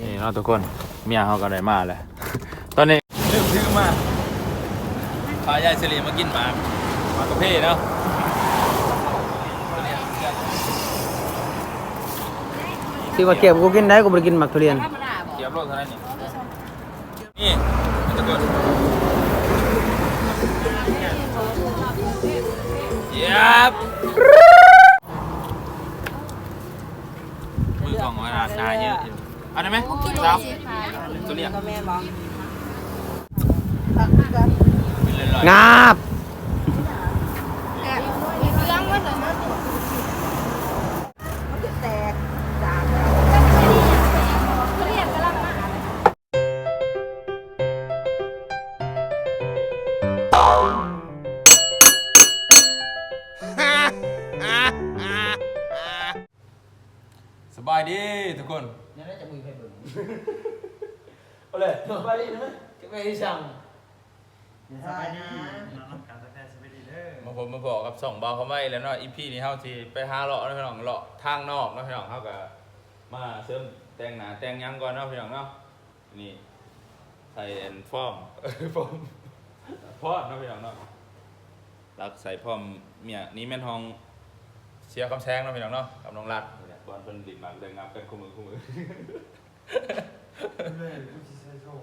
นี่เนาะทุกคนเมียเขาก็ได้มาแล้วตอนนี้ลืมซื้อมาพายายสิริมากินหมากหมากกระเพาะเนาะตัวเนี้ยที่ว่าเก็บกูกินได้กูบ่ไปกินหมักทุเรียนเกียบโลเท่านั้นนี่นี่ทุกคนเย็บมือกล่องมาหนาเยอะอยู่ เอาได้ไหมสาวตัวเนี้ยเป็นเลยๆงาบ นะจะไปสั่งสบายนะมาผมมาบอกกับสองเบาเขาไม่แล้วเนาะอีพีนี้เฮาสิไปหาเลาะเนาะพี่น้องเลาะทางนอกเนาะพี่น้องเฮาก็มาเสริมแต่งหน้าแต่งหยังก่อนเนาะพี่น้องเนาะนี่ใส่แอนฟอร์มเออฟอร์มพอดเนาะพี่น้องเนาะรักใส่พร้อมเมียนี่แม่นทองเสียคำแซงเนาะพี่น้องเนาะกับน้องรัดนี่แหละบอลเพิ่นดิบมากเลยงับกันคู่มือคู่มือ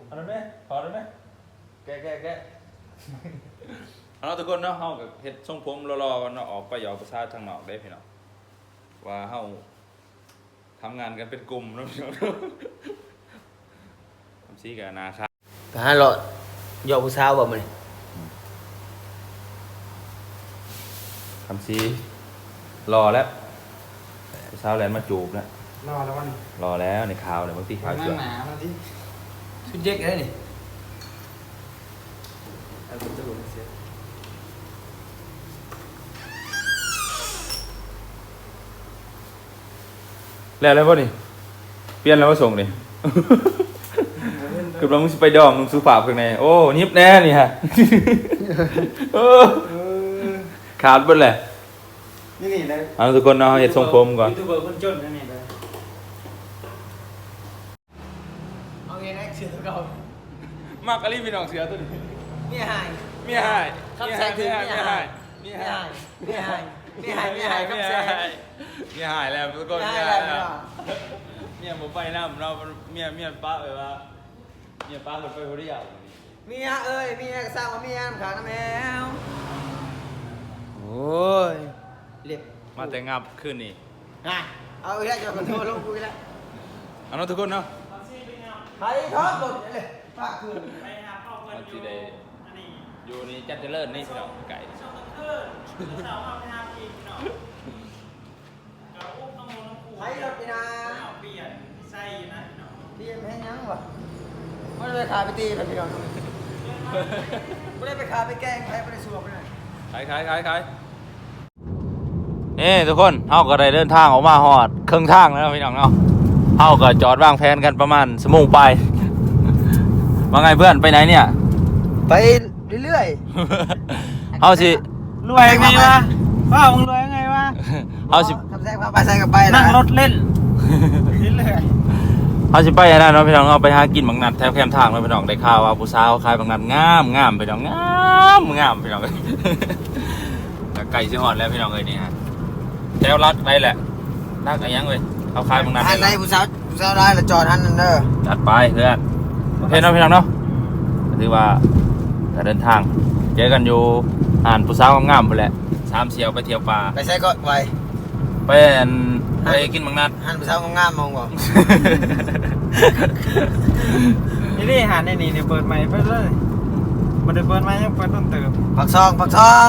เอาได้ไหมพอได้ไหมแกะแกะแกะเอาทุกคนเนาะเฮากับเฮ็ดทรงผมรอๆกันเนาะออกไปหยอกประสาทางนอกได้พี่น้องว่าเฮาทำงานกันเป็นกลุ่มเนาะพี่น้องเนาะทำซีกับนาครับไปหาเลาะหยอกผู้สาวบ่มื้อนี้ทำซีรอแล้วผู้สาวแลนมาจูบแล้ว รอแล้ววันรอแล้วในข่าวเนี่ยบางทีข่าวเชื่อมันที่ชุดเด็กได้นี่เอาผมจะลงเสียแล้วแล้วบ่นี่ เปลี่ยนแล้วมาส่งนี่กำลังสิไปดองลุงซื้อฝากข้างในโอ้ยิบแน่นี่ฮะเออขาดเบิดแหละนี่นี่เลยเอาทุกคนเนาะเฮ็ดทรงผมก่อนยูทูบเบอร์คนจนนั่นนี่เลยเอาเองนะเสือเก่ามากกะลีพี่น้องเสือตัวนี้เมียหายเมียหายคำแซงถึงเมียหายเมีเมียยหาหายยเมียหายเมียหายเมียหายคำแซงเมียหายแล้วทุกคนเมีเมียยหาหายยแล้แล้ววเมียผมไปน้ำเราเมียเมียป้าไปว่าเมียป้าคนไปคนเดียวเมียเอ้ยเมียก็สร้างว่าเมียน้ำขาน้ำแมวโอ้ยเรียบมาแต่งับขึ้นนี่อะเอาอีกแล้วจะมาโทรลงกูอีกแล้วเอาเนาะทุกคนเนาะใครทอดหมดเลย ปากคืนมันสิได้อยู่นี่จัดเจริญนี่พี่น้องไก่ใครรถนี่นะเปลี่ยนไส้นะเปลี่ยนให้ยังวะไม่ได้ไปขายไปตีไปพี่น้องไม่ได้ไปขายไปแกล้งใครไม่ได้สวมไปไหนขายขายขายขายนี่ทุกคนเฮาก็ได้เดินทางออกมาฮอดครึ่งทางแล้วพี่น้องเนาะเฮาก็จอดวางแผนกันประมาณสมงไป ว่าไงเพื่อนไปไหนเนี่ย ไปเรื่อยเฮาสิๆรวยไงวะป้ามึงรวยไงวะเฮาสิทำแซงพาไปแซงกับไปนั่งรถเล่นเรื่อยเฮาสิไปอันนั้นเนาะพี่น้องเอาไปหากินบางนัดแถวแคมทางเนาะพี่น้องได้ข่าวว่าผู้สาวขายบางนัดงามงามพี่น้องงามงามพี่น้องเอ้ยแต่ไก่สิฮอดแล้วพี่น้องเอ้ยนี่ฮะแถวรักได้แหละรักอะไรยังเว้ยเอาขายบางนัดอันไหนผู้สาวผู้สาวได้ละจอดอันนั้นเด้อจัดไปเพื่อน โอเคเนาะพี่น้องเนาะก็ถือว่าจะเดินทาง เจอกันอยู่อ่านผู้สาวงามๆไปแหละสามเสียวไปเที่ยวป่าไปใส่ก็ไปไปอันไปกินบางนัดหันผู้สาวงามๆมองบอกๆนี่นี่หาในนี่เนี่ยเปิดใหม่ไปเลยมันได้เปิดใหม่ยังเปิดต้นเติมปักซองปักซอง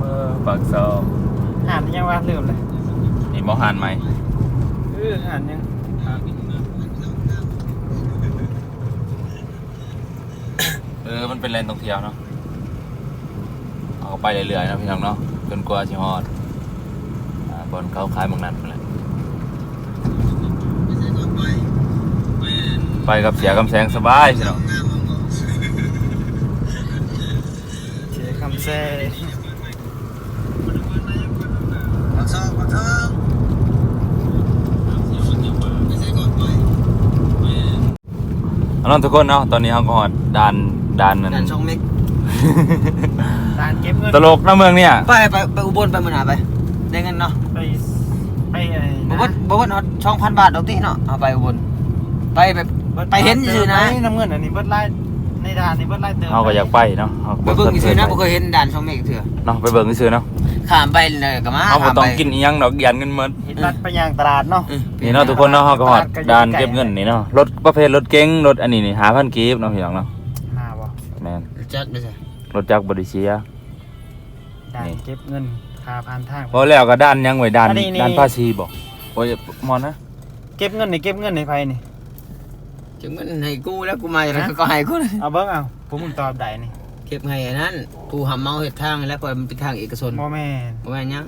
เออปากซองหานยังว่าลืมเลยนี่หมอหานไหมเออหานยัง เออมันเป็นเลนด์ท่องเที่ยวเนาะเอาไปเรื่อยๆนะพี่น้องเนาะจนกว่าชิฮอดบอนเขาขายบางนั้นไปเลยไปกับเสียกำแสงสบายพี่น้องเสียคำแสง เอาล่ะทุกคนเนาะตอนนี้เขาก็ฮอดด่านด่านนั้นด่านช่องเม็กการเก็บเงินตลกนะเมืองเนี่ยไปไปไปอุบลไปมื้อหน้าไปได้เงินเนาะไปไปไอ้บ่ว่าบ่ว่าเนาะ2,000บาทดอกติเนาะเอาไปอุบลไปแบบไปเห็นซื่อๆนะน้ำเงินอันนี้เบิดไล่ในด่านนี้เบิดไล่เติมเขาก็อยากไปเนาะเขาไปเบิ่งซื่อๆนะบ่เคยเห็นด่านช่องเม็กเถื่อเนาะไปเบิ่งซื่อๆเนาะ ข้ามไปเลยก็มาเขาบ่ข้ามต้องไปกินอีหยังดอกยันเงินหมดเห็นบัตรไปย่างตลาดเนาะอืมนี่เนาะทุกคนเนาะเขาก็ฮอดด่านเก็บเงินนี่เนาะรถประเภทรถเก๋งรถอันนี้นี่หาพันกีบเนาะพี่น้องเนาะหาบ่แม่นจักได้ใช่รถจักรบริเซียด่านเก็บเงินคาผ่านทางพอแล้วก็ด้านยังไว้ด้านอันนี้นี่ด้านภาษีบอกโอ้ยมอนนะเก็บเงินนี่เก็บเงินในไผนี่จึงมันให้กูแล้วกูมาอย่างนั้นก็ให้กูเลยเอาเบิ่งเอาผมมึงตอบได้นี่เก็บให้อันนั้นกูหำเมาเฮ็ดทางแล้วก็มันเป็นทางเอกชนบ่แม่นบ่แม่นหยัง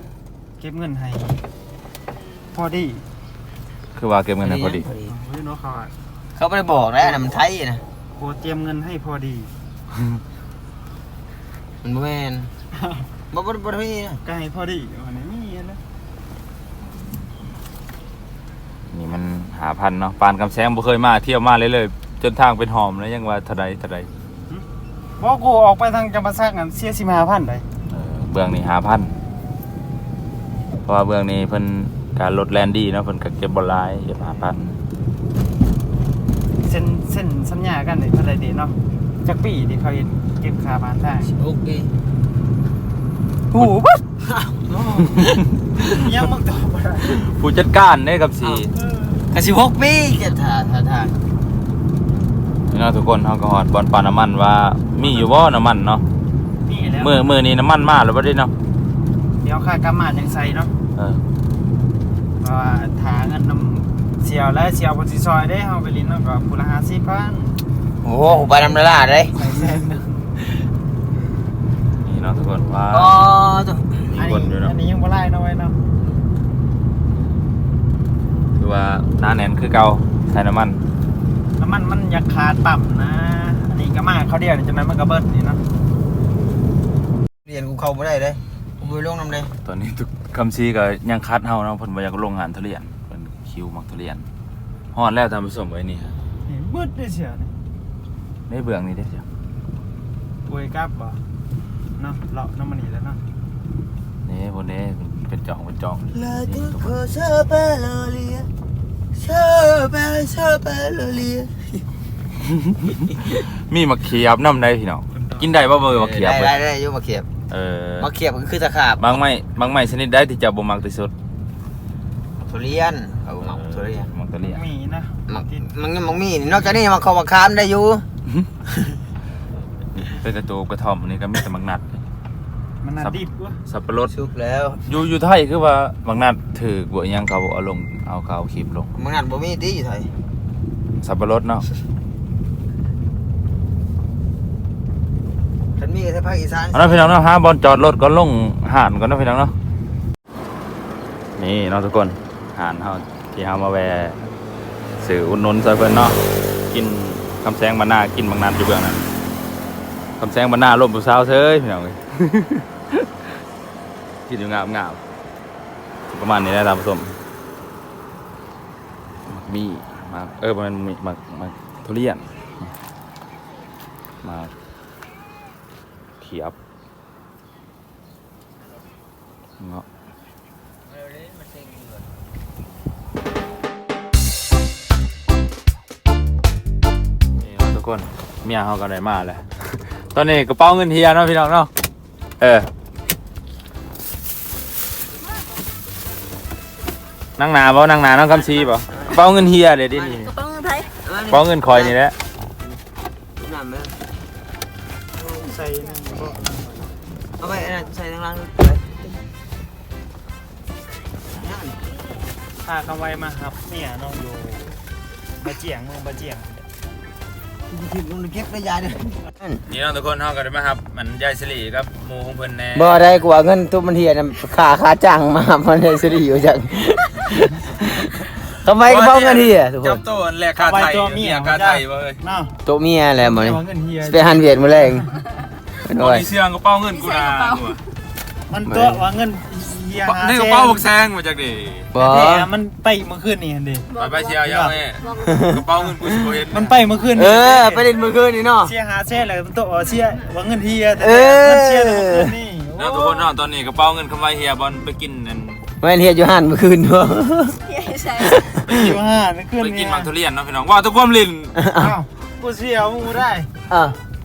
เก็บเงินให้พอดีคือว่าเก็บเงินให้พอดี เฮ้ยเนาะเขาอะเขาไม่ได้บอกนะอันนั้นมันไทยนะโปรเตรียมเงินให้พอดี มันบ่แม่นบ่บ่บ่มีนะก็ให้พอดีอันนี้มีอันนะนี่มันหาพันเนาะปานกำแสงบ่เคยมาเที่ยวมาเลยเลยๆจนทางเป็นหอมแล้วยังว่าเท่าใดเท่าใด บ่กูออกไปทางจำปาสักนั่นเสีย15,000ได้เออเบื้องนี่หาพันเพราะว่าเบื้องนี้เพิ่นการลดแลนดี้เนาะเพิ่นก็เก็บบ่หลายเก็บหาพันเส้นเส้นสัญญากันได้เท่าใดดีเนาะจักปีที่เขาเฮ็ดเก็บค่าผ่านทางโอเคหูปั๊บยังมึงตอบบ่ได้ผู้จัดการเด้กับสีก็16ปีจะท่าท่าท่า นี่เนาะทุกคนเฮาก็ฮอดบ่อนปาน้ำมันว่ามีอยู่บ่น้ำมันเนาะนี่แล้วมื้อมื้อนี้น้ำมันมาแล้วบ่ได้เนาะเดี๋ยวค่ากำมายังใส่เนาะเออเพราะว่าถาเงินนำเสียวและเสียวบนสีซอยได้เฮาไปลินเนาะก็ผู้ละ50,000โอ้โหไปนำละลาเลยใส่แสนหนึงนี่เนาะทุกคนว่าอ๋อตัวมีอันคนอยู่นี้เนาะอันนี้ยังบ่ไล่เนาะไว้เนาะคือว่าหน้าแน่นคือเก่าใส่น้ำมัน น้ำมันมันอยากขาดปั๊มนะ อันนี้ก็มาเขาเดียวนี่จังนั้นมันก็เบิดนี่เนาะเรียนกูเข้าบ่ได้เลยกูไปลงนำเลยตอนนี้ทุกคำซีก็ยังคัดเฮาเนาะเพิ่นบ่อยากลงงานทุเรียนเพิ่นคิวมักทุเรียนฮอดแล้วท่านผู้ชมเอ้ยนี่ฮะนี่เบิดได้เสียนี่ในเบื้องนี่เด้อจ้ะป่วยกลับบ่เนาะเลาะน้ำมันนี่แล้วเนาะนี่พวกนี้เป็นจองเป็นจอง La นี่ทุกคน cosa bella so bella so bella มีมะเขียบน้ำได้พี่น้องกินได้บ่เบอร์มะเขียบได้เว้ได้ยได้อยู่มาเขียบเออมาเขียบก็คือตะขาบบางไม้บางไม้ชนิดได้ที่จะบ่มักที่สุดทุเรียนเอาหมักทุเรียนมักทุเรียนมีนะมันที่มันยังมันมีนี่นอกจากนี้มันเข้ามาค้ามได้อยู่เป็นกระตูกระท่อมนี่ก็มีแต่มักนัด มันน่าสับดิบวะสับปะรด สุกแล้วอยู่อยู่ไทยคือว่าบางนัดถือบ่อิหยังเขาเอาลงเอาเขาเอาคลิปลงมันนั่นบ่มีตีอยู่ไทยสับปะรดเนาะฉันมีแต่ภาคอีสานเอาเนาะพี่น้องเนาะหาบอลจอดรถก็ลงหานก่อนเนาะพี่น้องเนาะนี่เนาะทุกคนหานเฮาที่เฮามาแวะสื่ออุดหนุนซอยเพิ่นเนาะกินคำแสงบรรณากินบางนัดอยู่เบื้องนั้นคำแสงบรรณาลมผู้สาวเซยพี่น้องเอ้ย กินอยู่งามงามประมาณนี้แหละตามผสมมักมีมาเออมันมีมามาทุเรียน มาเขียบเงาะนี่ทุกคนเมียเขาก็ได้มาแล้วตอนนี้กระเป๋าเงินเฮียเนาะพี่น้องเนาะ เออ นั่งหนาบ่นั่งหนาน้องคำชีบ่เป้าเงินเฮียเลยดินี่กระเป๋าเงินไทยเป้าเงินคอยนี่แหละนั่นมั้ยใส่นั่นบ่เอาไปอันนั้นใส่ทางล่างไปนั่นพาเขาไว้มาครับเนี่ยเนาะอยู่บะเจียงเมืองบะเจียง ทิมลงในเก็บได้ยาเด้อนั่นนี่น้องทุกคนเฮาก็ได้มาครับ มันยายสิริครับหมู่ของเพิ่นแน่บ่ได้กว่าเงินทุบมันเฮียนำค่าค่าจ้างมามันได้สิได้อยู่จังทำไมกระเป๋าเงินเฮียทุกคจับนตัวแลกค่าไทยเอาไว้ตัวเมียค่าไทยบ่เอ้ยเนาะโตะเมียแหละหมื้อแต่นี้ว่าเงินเฮียสิไปหันเวียดมื้อแรงเป็นบ่โอ้ยมีเสื้อกระเป๋าเงินกูนะกูอะมันตัวว่าเงิน เฮีชียร์หาในกระเป๋าบักแซงมาจากดิบ่แท้มันไปเมื่อคืนนี่เห็นดิไปไปเชียร์ยังแม่กระเป๋าเงินกูสิบ่เห็นมันไปเมื่อคืนเอนี่อ ไปเล่นมื้อคืนนี่เนาะเชียร์หาเช่แล้วมันตัวเชียร์ว่าเงินเฮียแต่เออ มันเชียร์แต่เมื่อคืนนี่เนาะทุกคนเนาะตอนนี้กระเป๋าเงินคำว่าเฮียบอลไปกินนั่นแม่นเฮ็ดอยู่หันเมื่อคืนบ่ใช่อยู่ห้าเมื่อคืนไปนี่กินมังทุเรียนเนาะพี่น้องว่าทุกความลินอ้าวกูเชียร์มึงบ่ได้ อะ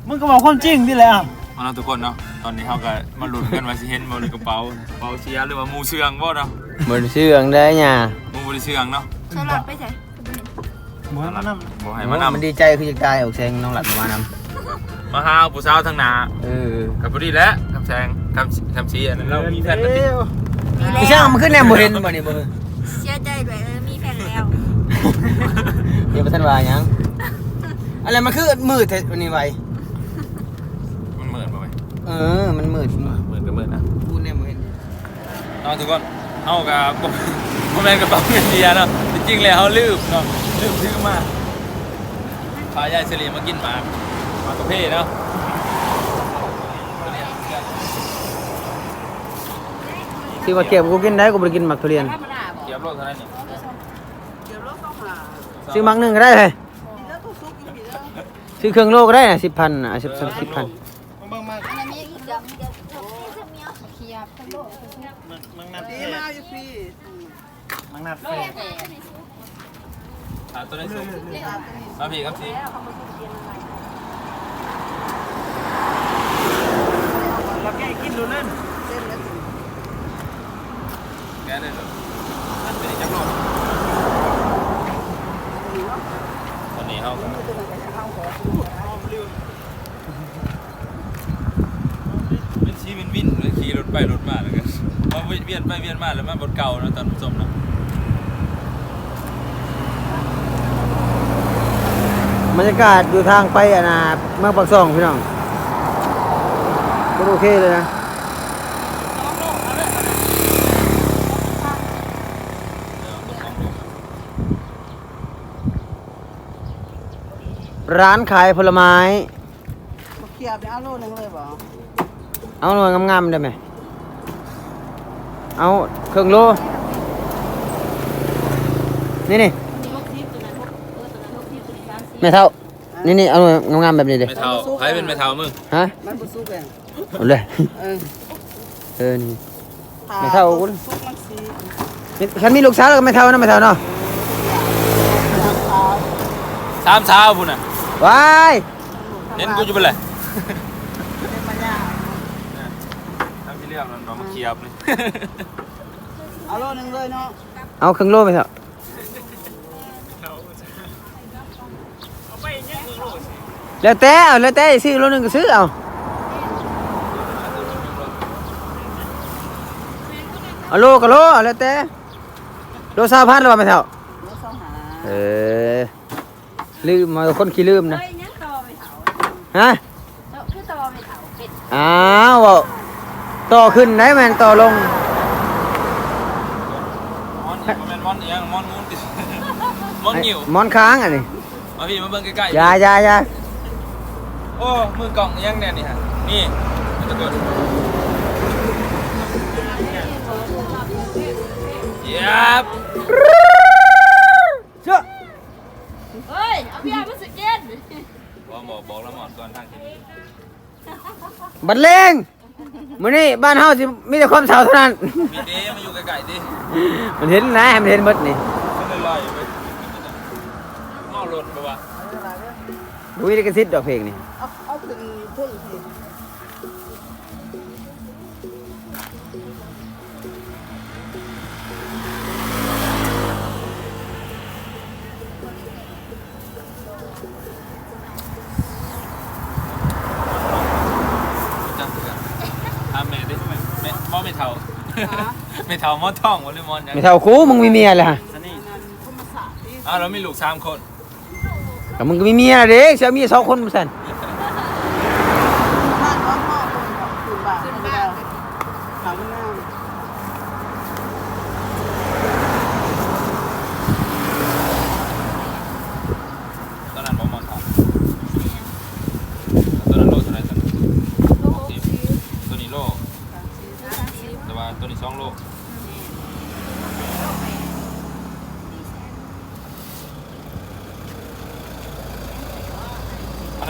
มึงก็บอกความจริงนี่แหละอะ เอาเนาะทุกคนเนาะตอนนี้เขาก็มาลุ้นกันว่าสิเห็นบ่ในกระเป๋ากระเป๋าเชียร์หรือว่าหมูเชืองบ่เนาะบ่ได้เชื่องได้หยังหมูบ่ได้เชืองเนาะสลัดไปใส่บ่ให้มันนบ่ให้มัมานนำมันดีใจคือจะตายออกแซงน้องหลัดมานำมาหาผู้สาวทางหน้าเออกับพอดีแหล้วคำแซงคำคำชี้อันนั้นเรามีแผนมาติดมีไม่แล้ใช่วมันขึ้นแนวบ่เห็นบ่นี่บ่เชื่อใจด้วยเออมีแฟนแล้วเดี๋ยวบ่ทันว่าหยังอะไรมันคือมืดแท้วันนี้ไว มันเหมือนป่ะไหม เออ มันมืดเหมือนก็เหมือนนะพูดแนวบ่เห็นเอาทุกคนเอากับพ่อแม่กระเป๋าเงินเดียเนาะจริงๆแล้วเขาลืมเนาะลืมซื้อมาพายายเฉลี่ยมากินหมากหมากกระเพาะเนาะที่ว่าเก็บกูกินได้กูบ่ได้กินหมักทุเรียนเกียบโลกเท่านั้นนี่ซื้อหมักหนึงก็ได้เลยซื้อเครื่องโลก็ได้น่ะ10,000น่ะ10 10,000ำมึงเบิ่งมา อันนี้อีกกับมีกับมีกับเมียเคียบทั้งโลก มึงมึงนัดเท่ มึงนัดเท่อ่าตัวนี้สูงมาพี่ครับสิเราแกกินดูนั่นแกเลยเหรออันเป็นจักรโลกตอนนี้เขาเป็นชีวินวินเลยขี่รถไปรถมาแล้วกันมาเวียนไปเวียนมาแล้วมาบนเก่าแล้วตอนผู้ชมเนาะ บรรยากาศอยู่ทางไปอะนะเมืองปากซ่องพี่น้องก็โอเคเลยนะร้านขายผลไม้เขียบเอาโลนึงเลยบ่เอาหน่วยงามๆได้ไหมเอาเครื่องโล นี่นี่ แม่เท่า นี่นี่เอาหน่วยงามๆแบบนี้เด้ไม่เท่าใครเป็นไม่เท่ามึงฮะมันบ่สุกเองเอาเลยเออเออนี่ไม่เท่ากูสุกมันสีนี่ฉันมีลูกสาวแล้วก็ไม่เท่านะไม่เท่าเนาะสามเช้าพุ่นน่ะว้ายเห็นกูอยู่เป็นไรเป็นปัญญาทำที่เรียกมันมาเคลียบเลยเอาโลนึงเลยเนาะเอาเครื่องโลไปเถอะ แล้วแต่เอาแล้วแต่ซื้อโลหนึงก็ซื้อเอาเอาโลก็โลเอาแล้วแต่โลสามพันหรือเปล่าไม่เท่าโลสองหาเออลืมมาคนขี้ลืมนะเฮ้ยยังต่อไปเถาฮะคือต่อไปเถาเป็ดอ้าวเว้าต่อขึ้นได้แมนต่อลง มอนนี่มันเป็นมอนเอียงมอนมูนติมอนหิวหมอนค้างอะนี่ มาพี่มาเบิ่งใกล้อยาอยาอยาๆ โอ้ มือกล่องเอียงเนี่ยนี่ฮะ นี่ตะโกนยับเชื่อเฮ้ย เอาพี่อามาสเก็ตบอกบอกบอกละหมอนก่อนทางที่บัดเลงมื้อนี้บ้านเฮาสิมีแต่ความเฒ่าเท่านั้น มีเด้มาอยู่ใกล้ๆดิมันเห็นนะให้มันเห็นหมดนี่ ก็เลยลอยไปเมารถปะวะ ดูวิธีกระซิบดอกเพลงนี่เอาเอาถึงพุ่นสิจังเถื่อามแม่ดิแม่แม่มอไม่เท่าไม่เท่ามอท่องวะหรือมอนยังไม่เท่าคูมึงมีเมียเลยฮะอันนี้อ้าวเรามีลูกสามคน ก็มึงก็มีเมียเด้เสียเมียสองคนบ่ซั่นบ้านว่าพ่อคนของคืนบ้านคืนบ้านหลังงามตอนนั้นบ่มอนเท่าตอนนั้นโลเท่าไหร่ตอนนั้นสิบตัวนี้โลแต่ว่าตัวนี้สองโล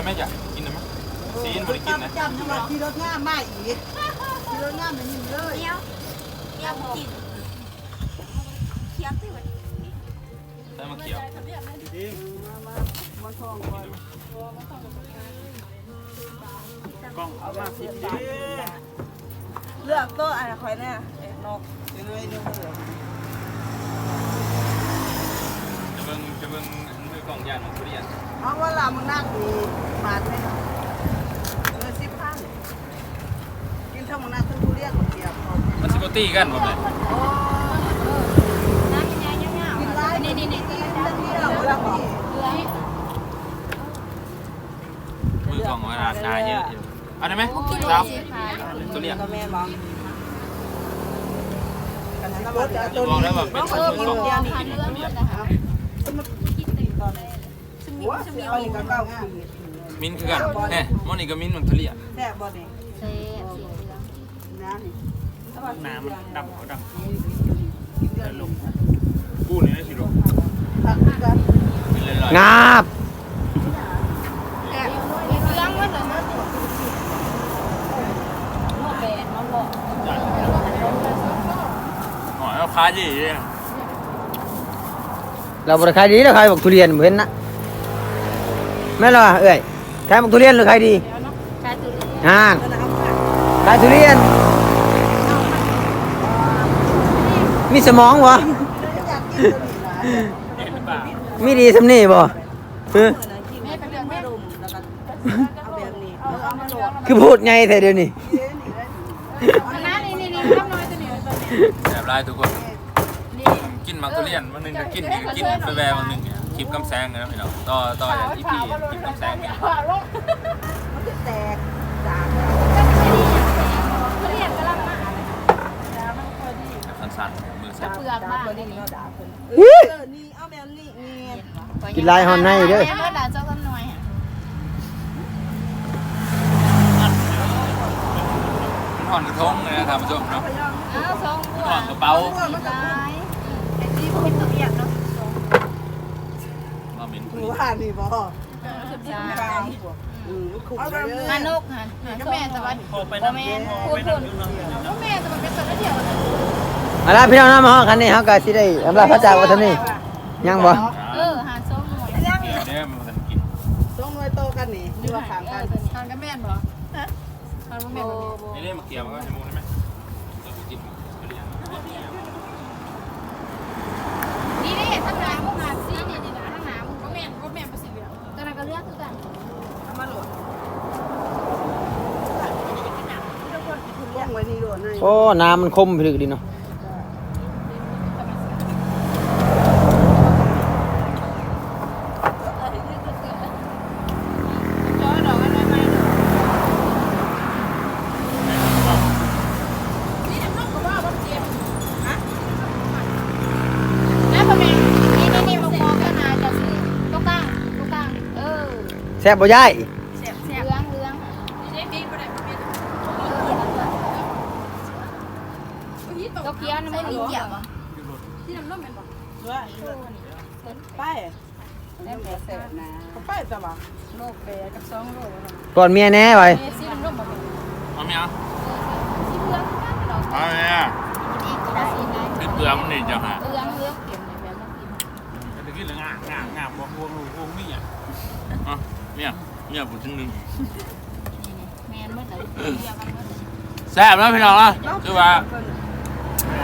เได้ไหมจ้ะกินได้ไหมซีนบริกินนะจำจังหวัดที่รถง่ามมาอีกที่รถง่ามมันอยู่เลยเนี้ยวเนี้ยวกินเคี้ยวสิวันได้มาเขียวเลือกโต๊ะอะไรคอยเนี่ยเอ็กนกยังไงดูเลยจะเบิ่งจะเบิ่งมือกล่องยานของทุเรียน เพราะว่าเรามึงนั่งดีมาดไหมเนาะเงินสิบพันกินทั้งมึงนั่งทั้งทุเรียนหมดเดียวมันสิบตีกันบ่แม่น้ำยังไงยังไงกินไรนี่นี่นี่กินเรื่องเดียวแล้วก็เหลือมือกล่องว่านาเยอะอยู่เอาได้ไหมกินครับสิขายทุเรียนก็แม่บอกกันนั้นรถจะจะตัวบอกนี้แล้วแบบเป็นเอมืออกล่องเดียวนี่กินเรื่องหมดนะคะกินติดก่อนเลยส มิหัวสสมิเอาอีกก็เก้าขีดมินคือกันแน่มอนี่ก็มินมันทุเรียนแซ่บบ่นี่เซ่สีเหลืองน้ำนี่น้ำดำเขาดำกินเดือนลงกู้นี่ได้สิลูกตักกันเป็นเลยงาบเหลืองหมดเลยนะหมดแบนมาบอกหอยเอาค้าจีเลยเราบริขายดีแล้วขายบอกทุเรียนบ่เห็นนะ แม่นเหรอเอ้ยขายบอกทุเรียนหรือขายดีขายตุเรียนอ่าก็น้ำผักขายทุเรียน มีสมองบ่อยากกินตัวนี้นะเห็นหรือเปล่ามีดีสำนี่บ่เออแม่เป็นเรื่องไม่รุมแล้วก็เอาแบบนี้เออเอามาโหลดคือพูดไงแต่เดี๋ยวนี้อันนั้นนี่นี่นี่น้ำน้อยตัวนี้ตัวนี้แบบไรทุกคนนี่กินมังทุเรียนวันหนึงก็กินอีกกินไปแวววันหนึงเนี่ยค ลิปกำแซงนะพี่น้องต่อต่อจากอีพีคลิปกำแซงเนี่ยมันจะแตกจากทุเรียนกำลังมาสั้นๆมือสั่นเปลือกบ้างนี่เออนี่เอาแบบนี้นี่กินลายฮอนในเด้อแม่เมื่อด่าเจ้าต้นน้อยอะมันห่อนกระทงเลยนะท่านผู้ชมเนาะอ้าวสองบัวห่อนกระเป๋า ลายไอ้ที่เป็นทุเรียนเนาะ มาเหม็นหรือว่านี่บ่สุดยอกลางดอืมขุดไปเลยมานกฮะก็แม่แต่ว่าพ่อแม่พูดพูดพ่อแม่แต่มันเป็นสัตว์เดียวกันเอาล่ะพี่น้องนะมาฮอดคันนี้เฮาก็สิได้อำลาพระจากว่าเท่านี้ยังบ่เออหาส้มหน่วยเดี๋ยวเนี่ยมันจะกินต้องหน่วยโตกันนี่หรือว่าขางกันทานกับแม่บ่ฮะทานกับแม่บ่นี่นี่มาเกี่ยวมันก็จะมูได้ไหมจะกินทุเรียน นี่นี่ทั้งน้ำหาซีนี่นี่นะทั้งน้ำก็แม่ก็แม่ประสิทธิ์ตอนนั้นก็เลือกคือกัน เอามาโหลด ว่องไว้นี่โดนให้โอ้น้ำมันคมถึกดีเนาะจอยดอกไรไม่ดอกนี่น้ำนกก็ว่าบ่เจ็บฮะแล้วพ่อแม่นี่นี่นี่มามองกันนาจะสิตรงกลาตรงกลาเออแซ่บบ่ยาย เสียบเสียบเรื่องเรื่องนี่นี่บ่ได้บ่เป็นก็เคี้ยวน้ำมันเกี่ยวอะที่น้ำนมเป็นบ่ ด้วยไป แล้วแต่แสบนะเขาไปแต่ว่าโลกแปรกับสองโลกก่อนเมียแน่ไว้เมซี่น้ำนมบ่เป็นเอาไหมอะที่เรื่องกันดอกเอาไหมอะนี่ตัวสีไหนเป็นเปลือกมันนี่จ้ะฮะเรื่องเรื่องเก็บในแบบนั้นกินจะกินหรืองางงางงามบ่วงลูกวงมีอะอะเนี่ยเนี่ยผมชิ้นหนึ่งแมนเมื่อไหร่เดียวกันเมื่อไหร่แซ่บแล้วพี่น้องอะคือว่า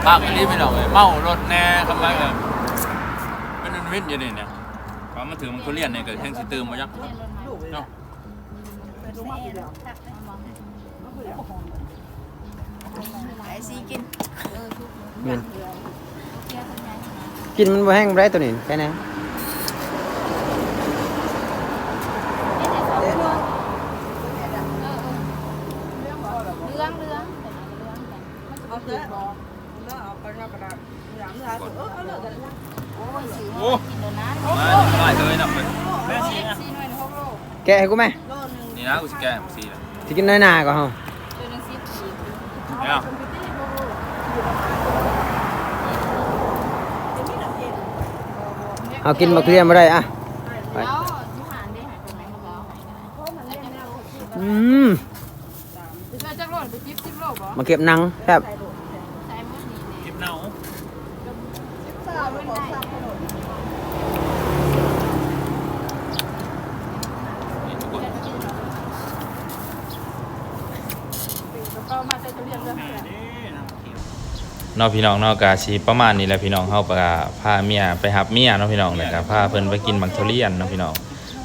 ภาคนี้พี่น้องเลยเมารถแน่ทำไมแบบเป็นอันวิทย์อยู่นี่เนี่ยพอ มาถึงมันทุเรียนเนี่ยเกิดแห้งสิตื่มมายังเรียนรถมาลูกเลยเนาะไปรู้มากี่เดียวไอซีกินเออทุกแม่นเดือนเที่ยวทำงานกินมันบ่แห้งบ่ได้ตัวนี้แค่นั้น เรื่องเรื่อง เอาเถอะแล้วเอาไปเอากระดาษหลังหาสุดเออเอาเลยกันนะ โอ้ยสิ โอ้ กินเดี๋ยวนั้น มาได้เลยนะเพื่อน แม่สิอะ ซีหน่วยหกโล แกะให้กูไหมโลนึงนี่นะกูสแกนสีแล้วสิกินน้อยหน้าก็เฮาเดือนหนึ่งสิบสี่เนี่ย เอากินบักทุเรียนบ่ได้อะไปแล้วที่หานได้หายไปไหนก็แล้วหายได้อืมไปช่วยจักรโลดไปจิ๊บจิ๊บโลบ่มาเก็บหนังครับใส่หมดนี่เก็บเนาสาวขอสามขนม ก็มาใส่ตัวเรียงเรื่องเนาะพี่น้องเนาะกาชีประมาณนี้แหละพี่น้องเข้าก็พาเมียไปหับเมียเนาะพี่น้องเลยครับพาเพิ่นไปกินมักทุเรียนเนาะพี่น้อง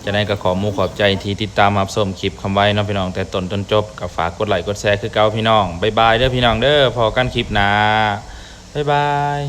จะได้ก็ขอมูขอบใจที่ติดตามรับชมคลิปคำไว้เนาะพี่น้องแต่ต้นจนจบกับฝากกดไลค์กดแชร์คือเก่าพี่น้องบ๊ายบายเด้อพี่น้องเด้อพอกันคลิปหนะบ๊ายบาย